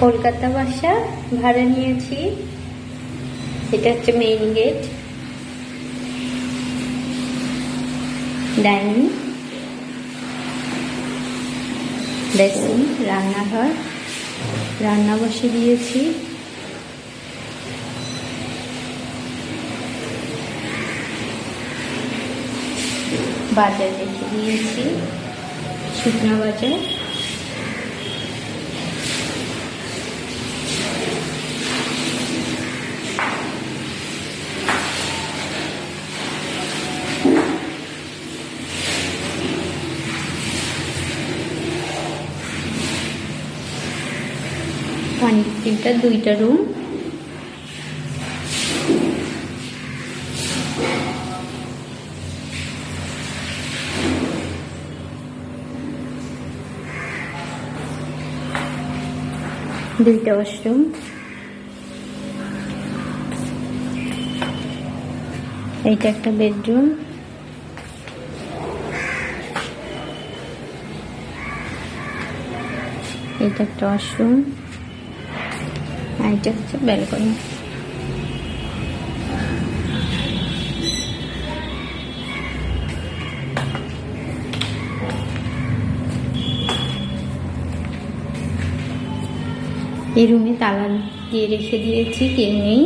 কলকাতা বাসা, ভাড়া নিয়েছি। এটা হচ্ছে মেইন গেট ডাইনিং বেসিন রান্নাঘর। রান্না বসে দিয়েছি। বাজার রেখে দিয়েছি। শুকনো বাজার। পানির দুইটা রুম দুইটা ওয়াশরুম এইটা একটা বেডরুম এইটা একটা ওয়াশরুম আর এটা হচ্ছে ব্যালকনি এই রুমে তালা দিয়ে রেখে দিয়েছি কেউ নেই